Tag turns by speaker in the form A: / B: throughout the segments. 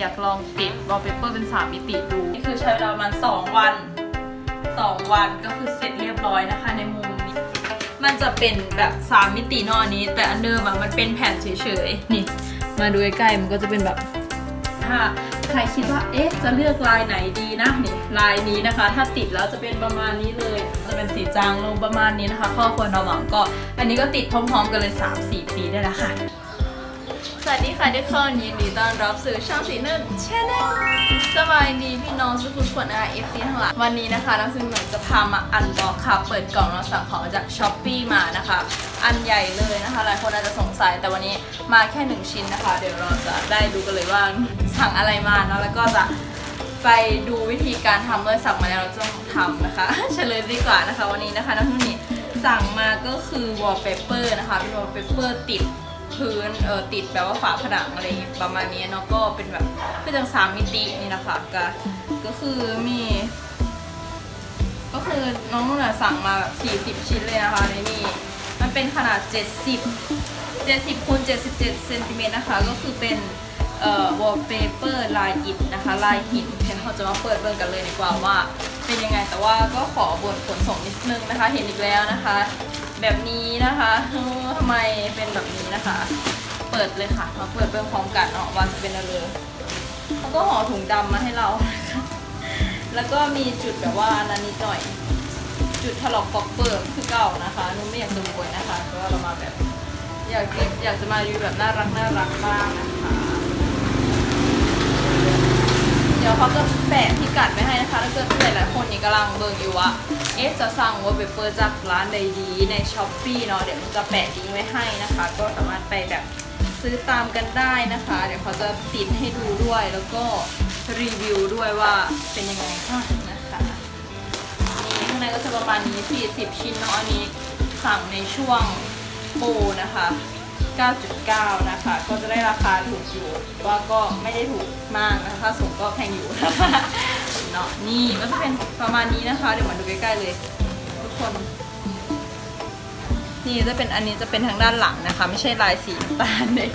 A: อยากลองติดวอลเปเปอร์เป็น 3 มิติดู นี่คือใช้เวลาประมาณ2วัน 2 วันก็คือเสร็จเรียบร้อยนะคะในมุมนี้ มันจะเป็นแบบ 3 มิตินอนนี้ แต่อันเดิมอะมันเป็นแผ่นเฉยๆ นี่ มาดูใกล้ๆมันก็จะเป็นแบบถ้าใครคิดว่า เอ๊ะ จะเลือกลายไหนดีนะ นี่ลายนี้นะคะ ถ้าติดแล้วจะเป็นประมาณนี้เลย จะเป็นสีจางลงประมาณนี้นะคะ ข้อควรระวังก็ อันนี้ก็ติดพร้อมๆกันเลย 3-4 ปีได้แล้วค่ะ สวัสดีค่ะทุกคนยินดีต้อนรับสู่ช่องสีนุ่นชาแนลสบายดีพี่น้องทุกคนนะคะเอฟซีทั้งหลายวันนี้นะคะน้องซึ่งหนูจะพามาอันบ็อกค่ะเปิดกล่องเราสั่งของจากช้อปปีมานะคะ อันใหญ่เลยนะคะหลายคนอาจจะสงสัยแต่วันนี้มาแค่หนึ่งชิ้นนะคะ เดี๋ยวเราจะได้ดูกันเลยว่าสั่งอะไรมาเนาะแล้วก็จะไปดูวิธีการทำเมื่อสั่งมาแล้วเราจะต้องทำนะคะ เฉลยดีกว่านะคะ วันนี้นะคะน้องนุ่นนี่สั่งมาก็คือวอลเปเปอร์นะคะเป็นวอลเปเปอร์ติด พื้นเออติดแบบว่าฝาผนังอะไรประมาณนี้เนาะก็เป็นแบบเป็นจังสามมิตินี่นะคะก็ก็คือมี ก็คือน้องนุ่นสั่งมาแบบ 40 ชิ้นเลยนะคะในนี่มันเป็นขนาด 70 70คูณ77เซนติเมตรนะคะ ก็คือเป็นเอ่อวอลเปเปอร์ลายอิฐนะคะ ลายหินเดี๋ยวเราจะมาเปิดเบิ่งกันเลยดีกว่าว่า เป็นยังไงแต่ว่าก็ขอบนขนส่งนิดนึงนะคะ เห็นอีกแล้วนะคะ แบบนี้นะคะทำไมเป็นแบบนี้นะคะ เปิดเลยค่ะมาเปิดเบิ่งพร้อมกันเนาะว่าจะเป็นอะไรเขาก็ห่อถุงดำมาให้เรา แล้วก็มีจุดแบบว่านนั้นนิดหน่อย จุดถลอกปอกเปิดคือเก่านะคะนุ่มไม่อยากจะบวยนะคะเพราะว่าเรามาแบบอยากอยากจะมารีวิวแบบน่ารักน่ารักบ้างนะคะ เขาจะแปะพิกัดไว้ให้นะคะถ้าเกิดหลายๆคนนี่กำลังเบิ่งอยู่ว่าเอ๊ะจะสั่งวอลเปเปอร์จากร้านใดดีในช้อปปีเนาะเดี๋ยวมันจะแปะลิงก์ไว้ให้นะคะ ก็สามารถไปแบบซื้อตามกันได้นะคะ เดี๋ยวเขาจะติดให้ดูด้วยแล้วก็รีวิวด้วยว่าเป็นยังไงบ้างนะคะนี่ข้างในก็จะประมาณนี้ 40 ชิ้นเนาะอันนี้สั่งในช่วงโปนะคะ 9.9 นะคะ ก็จะได้ราคาถูกอยู่ว่าก็ไม่ได้ถูกมากนะคะค่าส่งก็แพงอยู่นะคะเนาะนี่ก็จะเป็นประมาณนี้นะคะ เดี๋ยวมาดูใกล้ๆเลย ทุกคน นี่จะเป็นอันนี้จะเป็นทางด้านหลังนะคะ ไม่ใช่ลายสีน้ำตาลเลย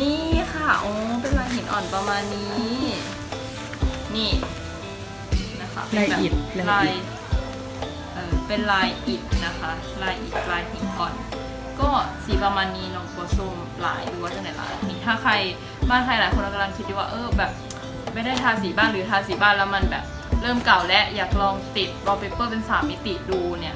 A: นี่ค่ะโอ้เป็นลายหินอ่อนประมาณนี้ นี่นะคะเป็นแบบ
B: ลายอิฐลา
A: ลายย
B: อิฐ
A: เออเป็นลายอิฐนะคะ ลายอิฐลายหินอ่อน ก็สีประมาณนี้น้องกัวส้มลายดูว่าจะไหนลายนี่ถ้าใครบ้านใครหลายคนกำลังคิดดูว่าเออแบบ ไม่ได้ทาสีบ้านหรือทาสีบ้านแล้วมันแบบเริ่มเก่าและอยากลองติดวอลเปเปอร์เป็น3มิติดูเนี่ย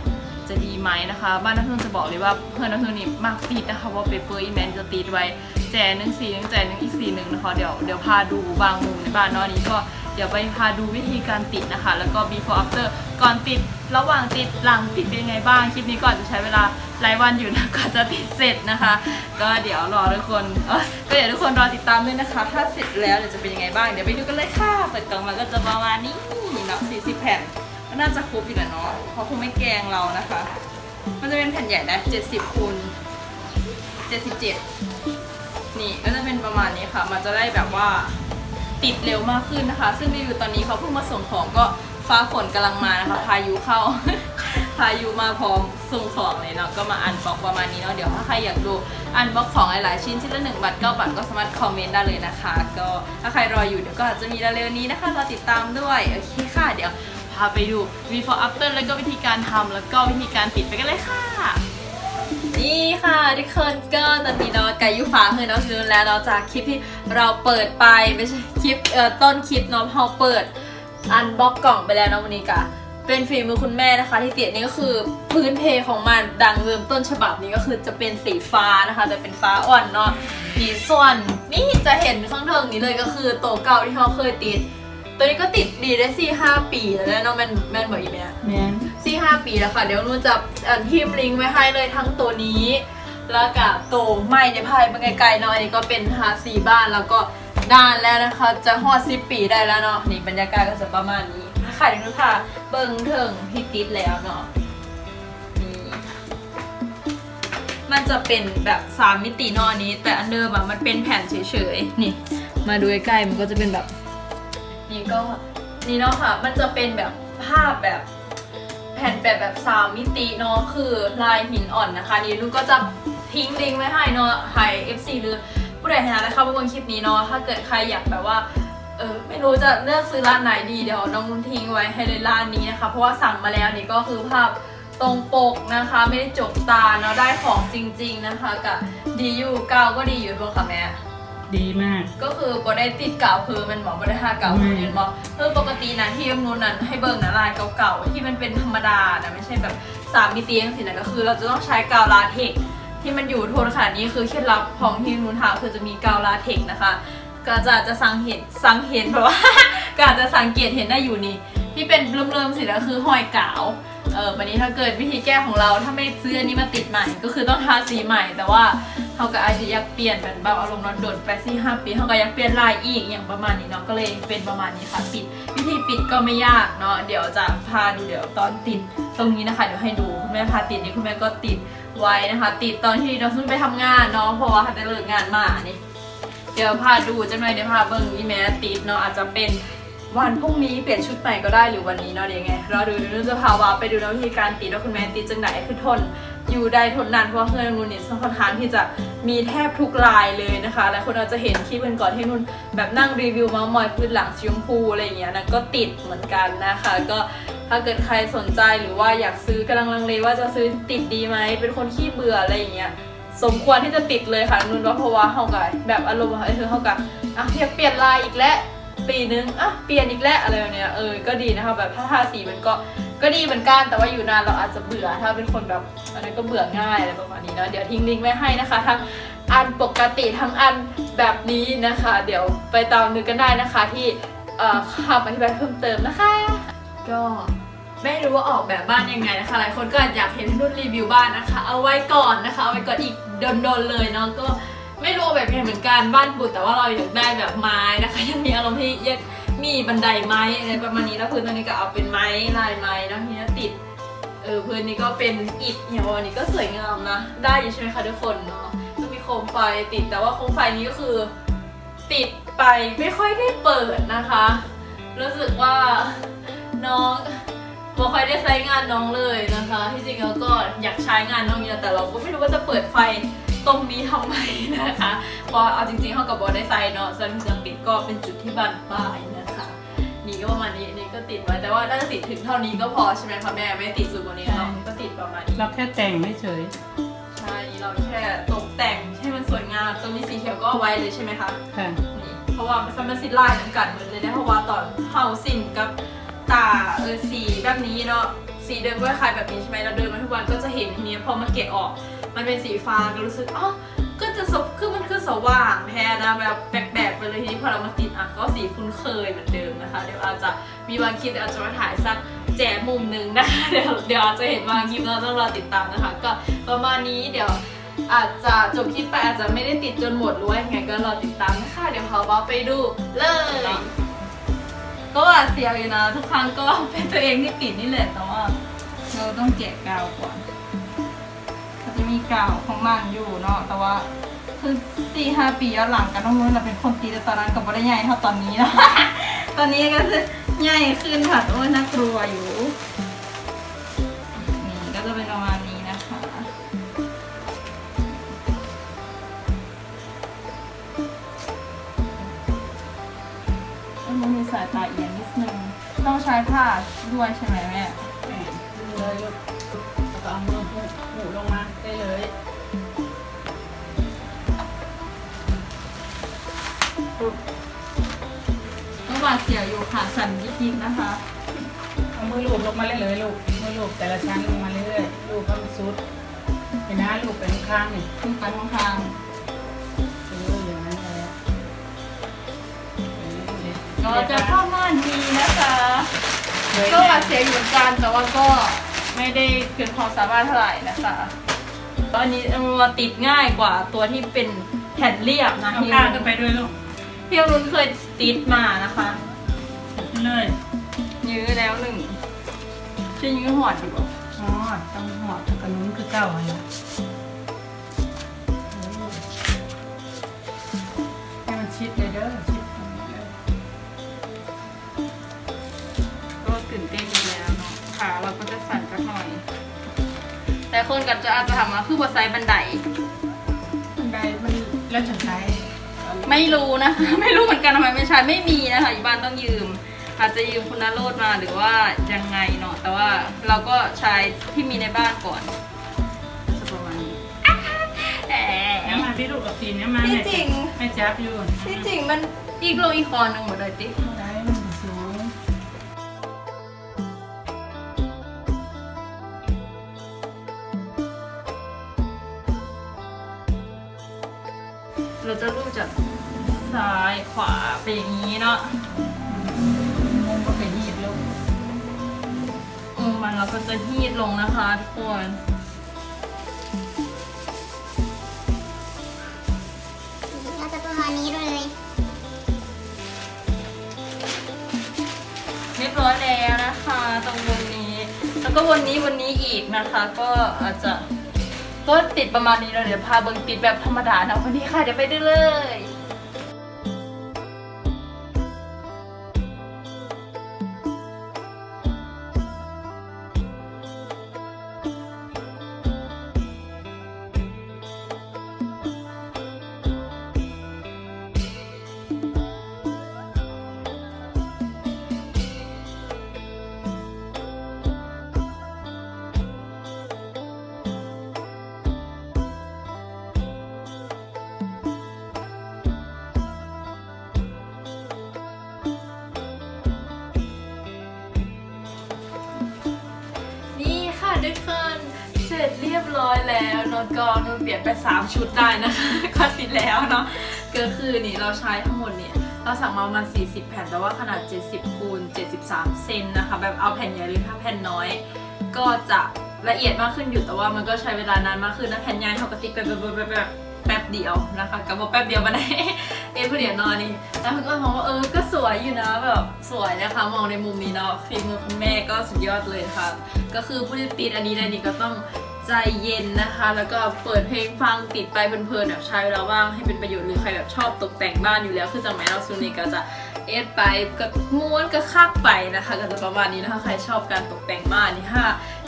A: จะดีไหมนะคะ บ้านนักทุนจะบอกเลยว่าเพื่อนนักทุนนี่มากติดนะคะวอลเปเปอร์อีแมนจะติดไว้แจหนึ่งสีหนึ่งแจหนึ่งอีกสีหนึ่งนะคะเดี๋ยวเดี๋ยวพาดูบางมุมในบ้านเนอะนี้ก็ เดี๋ยวไปพาดูวิธีการติดนะคะ แล้วก็ before after ก่อนติดระหว่างติดหลังติดเป็นยังไงบ้าง คลิปนี้ก็อาจจะใช้เวลาหลายวันอยู่นะก่อนจะติดเสร็จนะคะ ก็เดี๋ยวรอทุกคนเออก็เดี๋ยวทุกคนรอติดตามด้วยนะคะ ถ้าเสร็จแล้วเดี๋ยวจะเป็นยังไงบ้าง เดี๋ยวไปดูกันเลยค่ะเปิดกล่องมาก็จะประมาณนี้เนาะ40 แผ่นก็น่าจะครบอยู่แหละเนาะเพราะคงไม่แกงเรานะคะ มันจะเป็นแผ่นใหญ่นะ70คูณ77 นี่ก็จะเป็นประมาณนี้ค่ะ มันจะได้แบบว่า ติดเร็วมากขึ้นนะคะ ซึ่งรีวิวตอนนี้เขาเพิ่งมาส่งของก็ฟ้าฝนกำลังมานะคะ พายุเข้า พายุมาพร้อมส่งของเลยเนาะก็มาอันบ็อกประมาณนี้เนาะเดี๋ยวถ้าใครอยากดูอันบ็อกของหลายๆชิ้นชิ้นละหนึ่งบาทเก้าบาทก็สามารถคอมเมนต์ได้เลยนะคะ ก็ถ้าใครรออยู่เดี๋ยวก็อาจจะมีเร็วๆนี้นะคะรอติดตามด้วยโอเคค่ะเดี๋ยวพาไปดู before after แล้วก็วิธีการทำแล้วก็วิธีการติดไปกันเลยค่ะ นี่ค่ะทุกคนก็ตอนนี้เนาะไก่ยูฟ้าคือน้องซื้อแล้วเนาะจากคลิปที่เราเปิดไปไม่ใช่คลิปเอ่อต้นคลิปเนาะพอเปิดอันบ็อกกล่องไปแล้วเนาะวันนี้กะเป็นฝีมือคุณแม่นะคะ ที่ติดนี่ก็คือพื้นเพของมันดังเริ่มต้นฉบับนี้ก็คือจะเป็นสีฟ้านะคะแต่เป็นฟ้าอ่อนเนาะมีส่วนนี่จะเห็นข้างเทิงนี้เลยก็คือโตเก่าที่เขาเคยติด ตัวนี้ก็ติดดีได้สี่ห้าปีแล้วนะเนาะแมนแมนบอกอีกไหมอะ
B: แมน
A: สี่ห้าปีแล้วค่ะ เดี๋ยวนุ่นจะอันพิมลิงก์ไว้ให้เลยทั้งตัวนี้ แล้วกับตัวใหม่ในภายมันไกลๆเนาะอันนี้ก็เป็นฮาซีบ้านแล้วก็ด้านแล้วนะคะ จะฮอดสิปีได้แล้วเนาะนี่บรรยากาศก็จะประมาณนี้ค่ะเดี๋ยวนุ่นค่ะเบิ่งเถิงที่ติดแล้วเนาะนี่มันจะเป็นแบบสามมิติเนอะอันนี้ แต่อันเดิมอะมันเป็นแผ่นเฉยๆนี่มาดูใกล้ๆมันก็จะเป็นแบบ นี่ก็นี่เนาะค่ะ มันจะเป็นแบบภาพแบบ ผ่นแบบแบบสามมิติเนาะคือลายหินอ่อนนะคะนี่ลูกก็จะทิ้งลิงก์ไว้ให้เนาะให้ FC หรือผู้ใดเห็นนะคะมาบิ่งคลิปนี้เนาะถ้าเกิดใครอยากแบบว่าเออไม่รู้จะเลือกซื้อร้านไหนดีเดี๋ยวน้องนุ่นทิ้งไว้ให้เลยร้านนี้นะคะ เพราะว่าสั่งมาแล้วนี่ก็คือภาพตรงปกนะคะ ไม่ได้จกตาเนาะได้ของจริง ๆนะคะกับดีอยู่เกาก็ดีอยู่ตรงค่ะแม่
B: ดีมาก
A: ก็คือบได้ติดเก่าคือมันบอกบได้ทาเก่า
B: อืม
A: คือเห็นบอกคือปกตินะที่ยมนูนนั้นให้เบิ่งนะลายเก่าๆที่มันเป็นธรรมดานะไม่ใช่แบบสามมิติอย่างสินะก็คือ เราจะต้องใช้กาวลาเทกซ์ที่มันอยู่โทนขนาดนี้คือเคล็ดลับของที่ยมนูนทาคือจะมีกาวลาเทกซ์นะคะ ก็จะจะสังเห็นสังเห็นแบบว่า ก็อาจจะสังเกตเห็นได้อยู่นี่ที่เป็นเริ่มๆสินะคือห้อยกาวเออวันนี้ถ้าเกิดวิธีแก้ของเราถ้าไม่ซื้ออันนี้มาติดใหม่ ก็คือต้องทาสีใหม่แต่ว่า เขาก็อาจจะอยากเปลี่ยนเป็นแบบอารมณ์นอนโดดไปสี่ห้าปีเขาก็อยากเปลี่ยนลายอีกอย่างประมาณนี้เนาะก็เลยเป็นประมาณนี้ค่ะปิด วิธีปิดก็ไม่ยากเนาะเดี๋ยวจะพาดูเดี๋ยวตอนติดตรงนี้นะคะเดี๋ยวให้ดูคุณแม่พาติดนี่คุณแม่ก็ติดไว้นะคะ ติดตอนที่น้องซุนไปทำงานเนาะเพราะว่าเขาจะเลิกงานมานี่เดี๋ยวพาดูจังเลยเดี๋ยวพาเบิ้งอีแม่ติดเนาะอาจจะเป็นวันพรุ่งนี้เปลี่ยนชุดใหม่ก็ได้หรือวันนี้เนาะเดี๋ยวไงรอดูเดี๋ยวนุ่นจะพาวาไปดูนะวิธีการติดว่าคุณแม่ติดจังไหนคือทน อยู่ได้ทนนานเพราะว่าเครื่องนุ่นนี่ค่อนข้างที่จะมีแทบทุกลายเลยนะคะหลายคนอาจจะเห็นคลิปกันก่อนที่นุ่นแบบนั่งรีวิวมามอยพื้นหลังสีชมพูอะไรอย่างเงี้ยนะก็ติดเหมือนกันนะคะ ก็ถ้าเกิดใครสนใจหรือว่าอยากซื้อกำลังลังเลว่าจะซื้อติดดีไหมเป็นคนขี้เบื่ออะไรอย่างเงี้ยสมควรที่จะติดเลยค่ะนุ่นว่าเพราะว่าเขากับแบบอารมณ์ว่าเออเขากับอะอยากเปลี่ยนลายอีกแล้วปีนึงอะเปลี่ยนอีกแล้วอะไรแบบเนี้ยเออก็ดีนะคะแบบถ้าทาสีมันก็ ก็ดีเหมือนกันแต่ว่าอยู่นานเราอาจจะเบื่อถ้าเป็นคนแบบอันนั้นก็เบื่อง่ายอะไรประมาณนี้เนาะเดี๋ยวทิ้งลิงก์ไว้ให้นะคะทั้งอันปกติทั้งอันแบบนี้นะคะ เดี๋ยวไปตามนึกกันได้นะคะที่เอ่อคำอธิบายเพิ่มเติมนะคะ ก็ไม่รู้ว่าออกแบบบ้านยังไงนะคะ หลายคนก็อยากเห็นนุ่นรีวิวบ้านนะคะ เอาไว้ก่อนนะคะ เอาไว้ก่อนอีกโดนๆเลยเนาะก็ไม่รู้แบบยังไงเหมือนกันบ้านบุตรแต่ว่าเราอยากได้แบบไม้นะคะ ยังมีอารมณ์ที่ยัง มีบันไดไม้อะไรประมาณนี้แล้วพื้นตรงนี้ก็เอาเป็นไม้ลายไม้นะทีนี้ติดเออพื้นนี้ก็เป็นอิฐอย่างวันนี้ก็สวยงามนะ ได้อยู่ใช่ไหมคะทุกคนเนาะก็มีโคมไฟติดแต่ว่าโคมไฟนี้ก็คือ ติดไปไม่ค่อยได้เปิดนะคะ รู้สึกว่าน้องบ่ค่อยได้ใช้งานน้องเลยนะคะ ที่จริงแล้วก็อยากใช้งานน้องอยู่แต่เราก็ไม่รู้ว่าจะเปิดไฟตรงนี้ทำไมนะคะเพราะเอาจริงๆเขากับบอได้ใช้เนาะส่วนที่จะปิดก็เป็นจุดที่บันปลาย ก็ประมาณนี้นี่ก็ติดไว้แต่ว่าน่าจะติดถึงเท่านี้ก็พอใช่ไหมคะแม่ไม่ติดสุดกว่านี้เนาะก็ติดประมาณนี้
B: เราแค่แต่งไม่เฉย
A: ใช่เราแค่ตกแต่งให้มันสวยงามตรงนี้สีเขียวก็เอาไว้เลยใช่ไหมคะ
B: ค่ะ
A: นี่เพราะว่ามันเป็นสีลายเหมือนกันเหมือนเลยนะเพราะว่าตอนเฮาสินกับตาเออสีแบบนี้เนาะสีเดิมก็คล้ายแบบนี้ใช่ไหมเราเดินมาทุกวันก็จะเห็นทีนี้พอมาเกะออก มันเป็นสีฟ้าก็รู้สึกอ๋อก็จะสบคือมันคือสว่างแท้นะแบบแปลกๆ ไปเลยทีนี้พอเรามาติดอะก็สีคุ้นเคยเหมือนเดิมนะคะ เดี๋ยวอาจจะมีบางคลิปอาจจะมาถ่ายสักแจมุมหนึ่งนะคะ เดี๋ยวเดี๋ยวอาจจะเห็นบางคลิปเราต้องรอติดตามนะคะ ก็ประมาณนี้เดี๋ยวอาจจะจบคลิปไปอาจจะไม่ได้ติดจนหมดหรือว่ายังไงก็รอติดตามนะคะเดี๋ยวเขาว่าไปดูเลยก็ว่าเสียวอยู่นะทุกครั้งก็เป็นตัวเองที่ติดนี่แหละแต่ว่าเราต้องแกะกาวก่อนมันจะมีกาวของมันอยู่เนาะแต่ว่า คือสี่ห้าปีย้อนหลังกันน้องนุ่นเราเป็นคนตีแต่ตอนนั้นกับไม่ได้ใหญ่เท่าตอนนี้นะ ตอนนี้ก็คือใหญ่ขึ้นค่ะแต่ว่าน่ากลัวอยู่ นี่ก็จะเป็นประมาณนี้นะคะ มันมีสายตาเอียงนิดนึง ต้องใช้ผ้าด้วยใช่ไหมแม่
B: แม่เลยลูกแล้วก็เอามือหูหูลงมาได้เลย
A: เสียวอยู่ค่ะสั่นยิบๆนะคะ
B: เอามือลูบลงมาเลยเลยลูกมือลูบแต่ละชั้นลงมาเรื่อยๆลูบให้มันสุดเห็นนะลูบไปข้างๆนี่
A: ขึ้นไปข้าง
B: เอออย่างนั้นแหละเออ
A: ๆก็จะประมาณนี้นะคะ
B: เลย
A: ก็หวาดเสียวอยู่เหมือนกันแต่ว่าก็ไม่ได้เกินความสามารถเท่าไหร่นะคะตอนนี้มันติดง่ายกว่าตัวที่เป็นแผ่นเรียบนะ
B: เอา
A: ที่
B: ข้างกันไปด้วยลูก
A: พี่อรุณเคยติดมานะคะ
B: เลย
A: ยื้อแล้วหนึ่งชื่อยื้อหอดอยู่บ่
B: อ๋อต้องหอดกระนุ้นคือเก้าอะไรนะให้มันชิดเลยเด้อชิดตรงนี้เลย
A: ก็ตื่นเต้นอีกแล้วเนาะขาเราก็จะสั่นสักหน่อย แต่คนกันจะอาจจะทำมาคือบัไซบันได
B: บันได มันแล้วจะใช้อะไร
A: ไม่รู้นะคะ ไม่รู้เหมือนกันทำไมไม่ใช้ไม่มีนะคะอยู่บ้านต้องยืม อาจจะยืมคุณนโรดมาหรือว่ายังไงเนาะแต่ว่าเราก็ใช้ที่มีในบ้านก่อนจะประมาณนี้แห
B: แล้ว
A: ม
B: มาพี่ลูกกับตีนเนี่ยมา
A: ที่
B: แม่
A: จริง
B: แม่จับอยู่
A: ที่จริงมันอีกโลอีกคอหนึ่งหมดเลยติ
B: ได้มันสูง
A: เราจะรูปจากซ้ายขวาไปอย่างนี้เนาะ อืมมันเราก็จะฮีดลงนะคะทุกคน
C: น่าจะประมาณนี้เลย
A: เรียบร้อยแล้วนะคะตรงบนนี้ แล้วก็วันนี้วันนี้อีกนะคะ ก็อาจจะก็ติดประมาณนี้แล้วเดี๋ยวพาเบิงติดแบบธรรมดานะวันนี้ค่ะเดี๋ยวไปดูเลย ร้อยแล้วนนก็นนเปลี่ยนไป 3 ชุดได้นะคะก็ติดแล้วเนาะก็คือนี่เราใช้ทั้งหมดเนี่ยเราสั่งมาประมาณ40 แผ่นแต่ว่าขนาด 70คูณ73 เซนนะคะ แบบเอาแผ่นใหญ่หรือถ้าแผ่นน้อย ก็จะละเอียดมากขึ้นอยู่แต่ว่ามันก็ใช้เวลานานมากขึ้นนะแผ่นใหญ่เขาก็ติ๊กไปแบบแบบแบบแป๊บเดียวนะคะกับว่าแป๊บเดียวมาได้เอ้ผู้เดียวนอนนี่แล้วมันก็มองว่าเออก็สวยอยู่นะแบบสวยนะคะมองในมุมนี้เนาะฝีมือคุณแม่ก็สุดยอดเลยค่ะ ก็คือผู้ที่ติดอันนี้ได้นี่ก็ต้อง ใจเย็นนะคะ แล้วก็เปิดเพลงฟังติดไปเพลินๆแบบใช้เวลาว่างให้เป็นประโยชน์หรือใครแบบชอบตกแต่งบ้านอยู่แล้ว คือจากแม้เราซูนี่ก็จะเอ็ดไปก็ม้วนก็คักไปนะคะก็จะประมาณนี้นะคะ ใครชอบการตกแต่งบ้านนี่ถ้า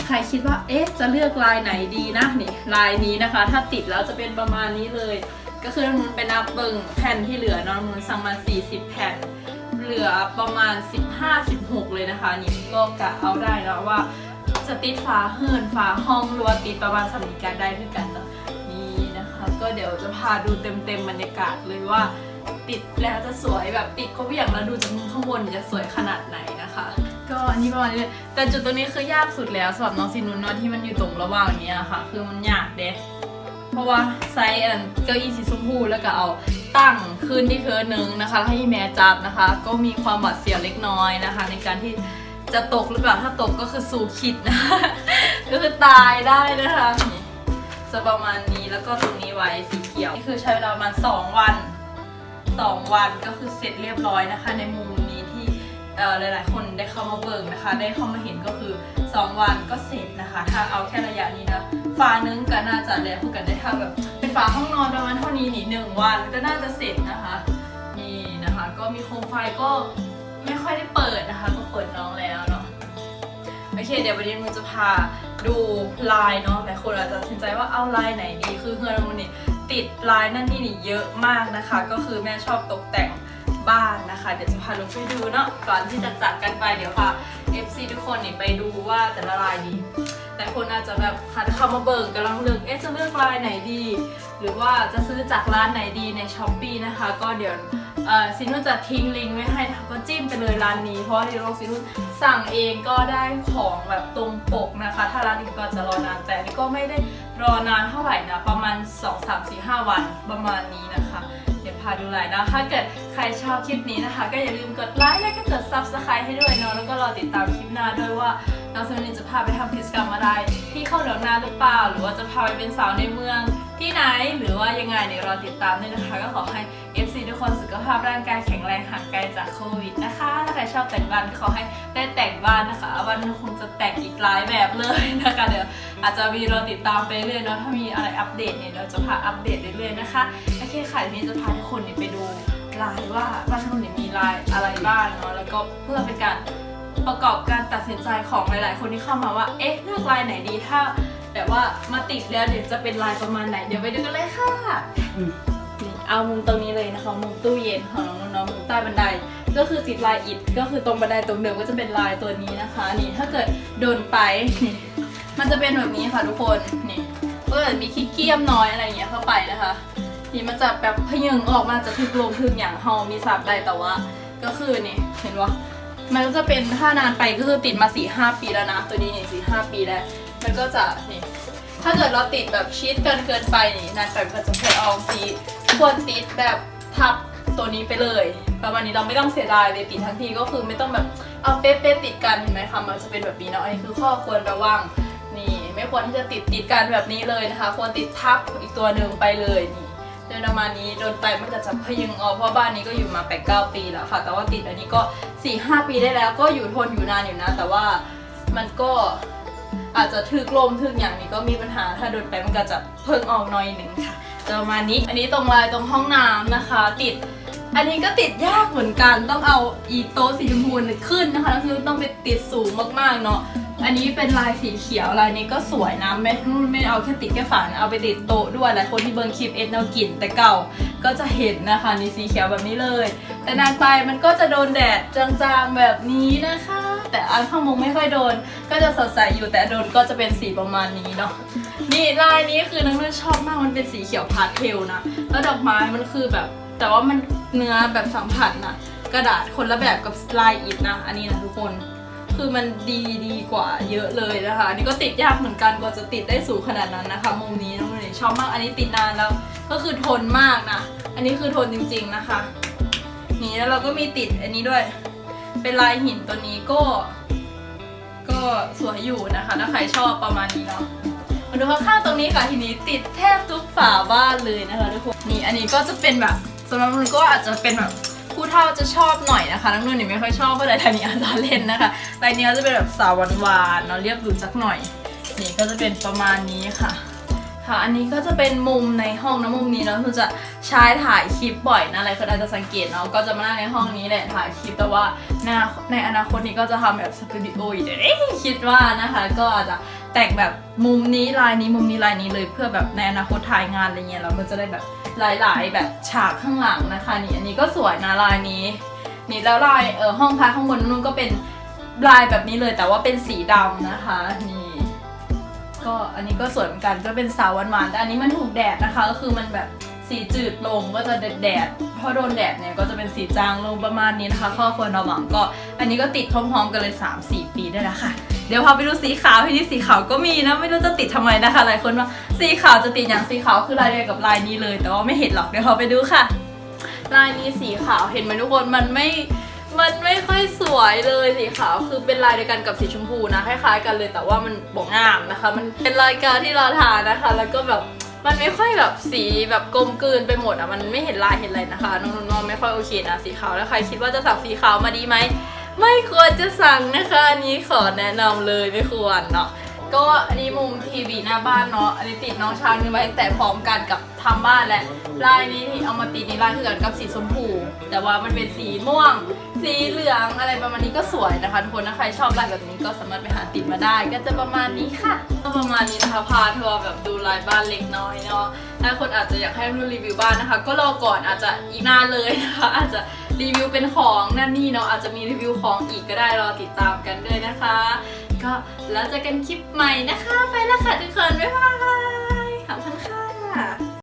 A: ใครคิดว่าเอ๊ะจะเลือกลายไหนดีนะนี่ลายนี้นะคะ ถ้าติดแล้วจะเป็นประมาณนี้เลย ก็คือน้ำมันเป็นนับเบิงแผ่นที่เหลือนอะน้ำมันสั่งมา 40 แผ่นเหลือประมาณ 15-16 เลยนะคะนี่ก็กะเอาได้แล้วว่า จะติดฝาเฮิรนฝาห้องรือว่าติดประมาณสำนิการได้คือกันเนาะนี่นะคะ ก็เดี๋ยวจะพาดูเต็มๆบรรยากาศเลยว่าติดแล้วจะสวยแบบติดครบอย่างแล้วดูจากมุมข้างบนจะสวยขนาดไหนนะคะ ก็อันนี้ประมาณนี้เลยแต่จุดตรงนี้คือยากสุดแล้วสำหรับน้องซินุนเนาะที่มันอยู่ตรงระหว่างนี้ค่ะ คือมันยากเด้เพราะว่าไซส์อันเก้าอี้สีชมพูแล้วก็เอาตั้งขึ้นที่เธอหนึ่งนะคะ ให้แม่จับนะคะ ก็มีความหวาดเสียวเล็กน้อยนะคะ ในการที่ จะตกหรือเปล่าถ้าตกก็คือสู่คิดนะ ก็คือตายได้นะคะจะประมาณนี้แล้วก็ตรงนี้ไว้สีเขียวนี่คือใช้เวลาประมาณสองวันสองวันก็คือเสร็จเรียบร้อยนะคะ ในมุมนี้ที่หลายๆ คนได้เข้ามาเบิ่งนะคะ ได้เข้ามาเห็นก็คือสองวันก็เสร็จนะคะ ถ้าเอาแค่ระยะนี้นะฝานึงก็น่าจะแล้วพูดกันได้ถ้าแบบเป็นฝาห้องนอนประมาณเท่านี้นี่หนึ่งวันก็น่าจะเสร็จนะคะนี่นะคะ ก็มีโคมไฟก็ ไม่ค่อยได้เปิดนะคะก็เปิดน้องแล้วเนาะโอเค เดี๋ยววันนี้มันจะพาดูลายเนาะแต่คนอาจจะตัดสินใจว่าเอาลายไหนดี คือเฮือนมูนนี่ติดลายนั่นนี่นี่เยอะมากนะคะ ก็คือแม่ชอบตกแต่ง บ้านนะคะ เดี๋ยวจะพาลงไปดูเนาะก่อนที่จะจากกันไปเดี๋ยวพา FC ทุกคนนี่ไปดูว่าแต่ละลายดีแต่คนอาจจะแบบหันเข้ามาเบิกกำลังเลือกเอ๊ะจะเลือกลายไหนดี หรือว่าจะซื้อจากร้านไหนดีในช้อปปีนะคะ ก็เดี๋ยวซินุ่นจะทิ้งลิงก์ไว้ให้นะคะก็จิ้มไปเลยร้านนี้ เพราะที่โรงซินุ่นสั่งเองก็ได้ของแบบตรงปกนะคะ ถ้าร้านอื่นก็จะรอนานแต่นี่ก็ไม่ได้รอนานเท่าไหร่นะ ประมาณ 2 3 4 5 วันประมาณนี้นะคะ พาดูไลน์นะถ้าเกิดใครชอบคลิปนี้นะคะ ก็อย่าลืมกดไลค์และก็กด subscribe ให้ด้วยเนาะแล้วก็รอติดตามคลิปหน้าด้วยว่าน้องสมินจะพาไปทำกิจกรรมอะไร ที่เข้าเหนือนาหรือเปล่า หรือว่าจะพาไปเป็นสาวในเมืองที่ไหนหรือว่ายังไงเดี๋ยวรอติดตามด้วยนะคะ ก็ขอให้ FC ทุกคนสุขภาพร่างกายแข็งแรงห่างไกลจากโควิดนะคะ ถ้าใครชอบแต่งบ้านก็ขอให้ได้แต่งบ้านนะคะ วันนึงคงจะแต่งอีกหลายแบบเลยนะคะ เดี๋ยวอาจจะมีรอติดตามไปเรื่อยเนาะถ้ามีอะไรอัปเดตเนี่ยเราจะพาอัปเดตเรื่อยๆนะคะโอเคค่ะทีนี้จะพาทุกคนเนี่ยไปดูลายว่าบ้านทุกคนเนี่ยมีลายอะไรบ้างเนาะแล้วก็เพื่อเป็นการประกอบการตัดสินใจของหลาย ๆ คนที่เข้ามาว่า เอ๊ะ เลือกลายไหนดี ถ้าแบบว่ามาติดแล้วเดี๋ยวจะเป็นลายประมาณไหน เดี๋ยวไปดูกันเลยค่ะ เอามุมตรงนี้เลยนะคะมุมตู้เย็นของน้องน้องมุมใต้บันได ก็คือติดลายอิฐก็คือตรงบันไดตรงเดิมก็จะเป็นลายตัวนี้นะคะ นี่ถ้าเกิดโดนไปนี่มันจะเป็นแบบนี้ค่ะทุกคนนี่ก็จะมีขี้เกียมน้อยอะไรอย่างเงี้ยเข้าไปนะคะ นี่มันจะแบบพยึงออกมาจะทึกลมทึกอย่างเฮามีสับได้แต่ว่า ก็คือนี่เห็นว่ามันก็จะเป็นถ้านานไปก็คือติดมา4ี่หปีแล้วนะ ตัวนี้นี่สี่ห้าปีแล้ว มันก็จะนี่ถ้าเกิดเราติดแบบชิดกันเกินไปนี่นานไปมันก็จะเคยออกสี ควรติดแบบทับตัวนี้ไปเลยประมาณนี้เราไม่ต้องเสียดายเลยติดทั้งทีก็คือไม่ต้องแบบเอาเป๊ะๆติดกันเห็นไหมคะมันจะเป็นแบบนี้เนาะอันนี้คือข้อควรระวังนี่ ไม่ควรที่จะติดติดกันแบบนี้เลยนะคะ ควรติดทับอีกตัวหนึ่งไปเลยนี่โดยประมาณนี้โดนไปมันก็จะพยุงออกเพราะบ้านนี้ก็อยู่มาแปดเก้าปีแล้วค่ะ แต่ว่าติดอันนี้ก็สี่ห้าปีได้แล้ว ก็อยู่ทนอยู่นานอยู่นะ แต่ว่ามันก็อาจจะทึกลมทึกอย่างนี้ก็มีปัญหาถ้าโดนไปมันก็จะเพิ่งออกน่อยหนึ่งค่ะ จะประมาณนี้ อันนี้ตรงลายตรงห้องน้ำนะคะ ติด อันนี้ก็ติดยากเหมือนกันต้องเอาอีโต๊ะสีชมพูนขึ้นนะคะแล้วคือต้องไปติดสูงมากๆเนาะอันนี้เป็นลายสีเขียวลายนี้ก็สวยนะไม่ไม่เอาแค่ติดแค่ฝานะเอาไปติดโต๊ะด้วยหลายคนที่เบิร์นคลิปเอ็ดแนวกินแต่เก่าก็จะเห็นนะคะในสีเขียวแบบนี้เลย แต่นานไปมันก็จะโดนแดดจางๆแบบนี้นะคะ แต่อันข้างมุมไม่ค่อยโดน ก็จะสดใสอยู่แต่โดนก็จะเป็นสีประมาณนี้เนาะ นี่ลายนี้คือน้องนุ่นชอบมากมันเป็นสีเขียวพาสเทลนะ แล้วดอกไม้มันคือแบบ แต่ว่ามันเนื้อแบบสัมผัสนะกระดาษคนละแบบกับลายอิฐนะ อันนี้นะทุกคน คือมันดีดีกว่าเยอะเลยนะคะอันนี้ก็ติดยากเหมือนกันกว่าจะติดได้สูงขนาดนั้นนะคะมุมนี้น้องนุ่นชอบมากอันนี้ติดนานแล้ว ก็คือทนมากนะ อันนี้คือทนจริง ๆนะคะ นี่แล้วเราก็มีติดอันนี้ด้วย เป็นลายหินตัวนี้ก็ ก็สวยอยู่นะคะถ้าใครชอบประมาณนี้เนาะ มาดูข้างๆตรงนี้ค่ะทีนี้ติดแทบทุกฝาบ้านเลยนะคะทุกคนนี่อันนี้ก็จะเป็นแบบสำหรับนุ่นก็อาจจะเป็นแบบผู้เฒ่าจะชอบหน่อยนะคะน้องนุ่นนี่ไม่ค่อยชอบเพราะแต่ทานี้อาจจะเล่นนะคะลายนี้ก็จะเป็นแบบสาวหวานๆเนาะเรียบหรูสักหน่อย นี่ก็จะเป็นประมาณนี้ค่ะค่ะ อันนี้ก็จะเป็นมุมในห้องนะมุมนี้เนาะคือจะใช้ถ่ายคลิปบ่อยนะอะไรคนอาจจะสังเกตเนาะก็จะมานั่งในห้องนี้แหละถ่ายคลิปแต่ว่าในในอนาคตนี้ก็จะทำแบบสตูดิโออีกเดี๋ยวนี้คิดว่านะคะ ก็อาจจะ แต่งแบบมุมนี้ลายนี้มุมนี้ลายนี้เลยเพื่อแบบในอนาคตถ่ายงานอะไรเงี้ยเราก็จะได้แบบหลาย ๆ แบบฉากข้างหลังนะคะนี่อันนี้ก็สวยนะลายนี้ นี่แล้วลายเออห้องพักข้างบนนู่นก็เป็นลายแบบนี้เลยแต่ว่าเป็นสีดำนะคะนี่ก็อันนี้ก็สวยเหมือนกันก็เป็นสาวหวานๆแต่อันนี้มันถูกแดดนะคะก็คือมันแบบสีจืดลงก็จะแดดแดดพอโดนแดดเนี่ยก็จะเป็นสีจางลงประมาณนี้นะคะข้อควรระวังก็ อันนี้ก็ติดพร้อมๆกันเลย 3-4 ปีได้แล้วค่ะ เดี๋ยวพาไปดูสีขาวที่นี่สีขาวก็มีนะไม่รู้จะติดทำไมนะคะหลายคนว่าสีขาวจะติดอย่างสีขาวคือลายเดียวกับลายนี้เลย แต่ว่าไม่เห็นหรอกเดี๋ยวเราไปดูค่ะ ลายนี้สีขาวเห็นไหมทุกคนมันไม่มันไม่ค่อยสวยเลยสีขาวคือเป็นลายเดียวกันกับสีชมพูนะคล้ายๆกันเลยแต่ว่ามันบอกงามนะคะ มันเป็นรายการที่เราทานนะคะ แล้วก็แบบมันไม่ค่อยแบบสีแบบกลมกลืนไปหมดอะมันไม่เห็นลายเห็นอะไรนะคะน้องๆไม่ค่อยโอเคนะสีขาวแล้วใครคิดว่าจะสั่งสีขาวมาดีไหม ไม่ควรจะสั่งนะคะ อันนี้ขอแนะนำเลยไม่ควรเนาะก็อันนี้มุมทีวีหน้าบ้านเนาะอันนี้ติดน้องชางนี่ไว้แต่พร้อมกันกับทำบ้านแหละลายนี้ที่เอามาติดนี่ลายคือกันกับสีชมพู แต่ว่ามันเป็นสีม่วง สีเหลืองอะไรประมาณนี้ก็สวยนะคะทุกคนถ้าใครชอบลายแบบนี้ก็สามารถไปหาติดมาได้ ก็จะประมาณนี้ค่ะก็ประมาณนี้นะคะพาทัวร์แบบดูลายบ้านเล็กน้อยเนาะถ้าคนอาจจะอยากให้รุ่นรีวิวบ้านนะคะ ก็รอก่อนอาจจะอีกนานเลยนะคะอาจจะ รีวิวเป็นของนั่นนี่เนาะอาจจะมีรีวิวของอีกก็ได้รอติดตามกันด้วยนะคะ ก็แล้วเจอกันคลิปใหม่นะคะ ไปแล้วค่ะทุกคนบ๊ายบายขอบคุณค่ะ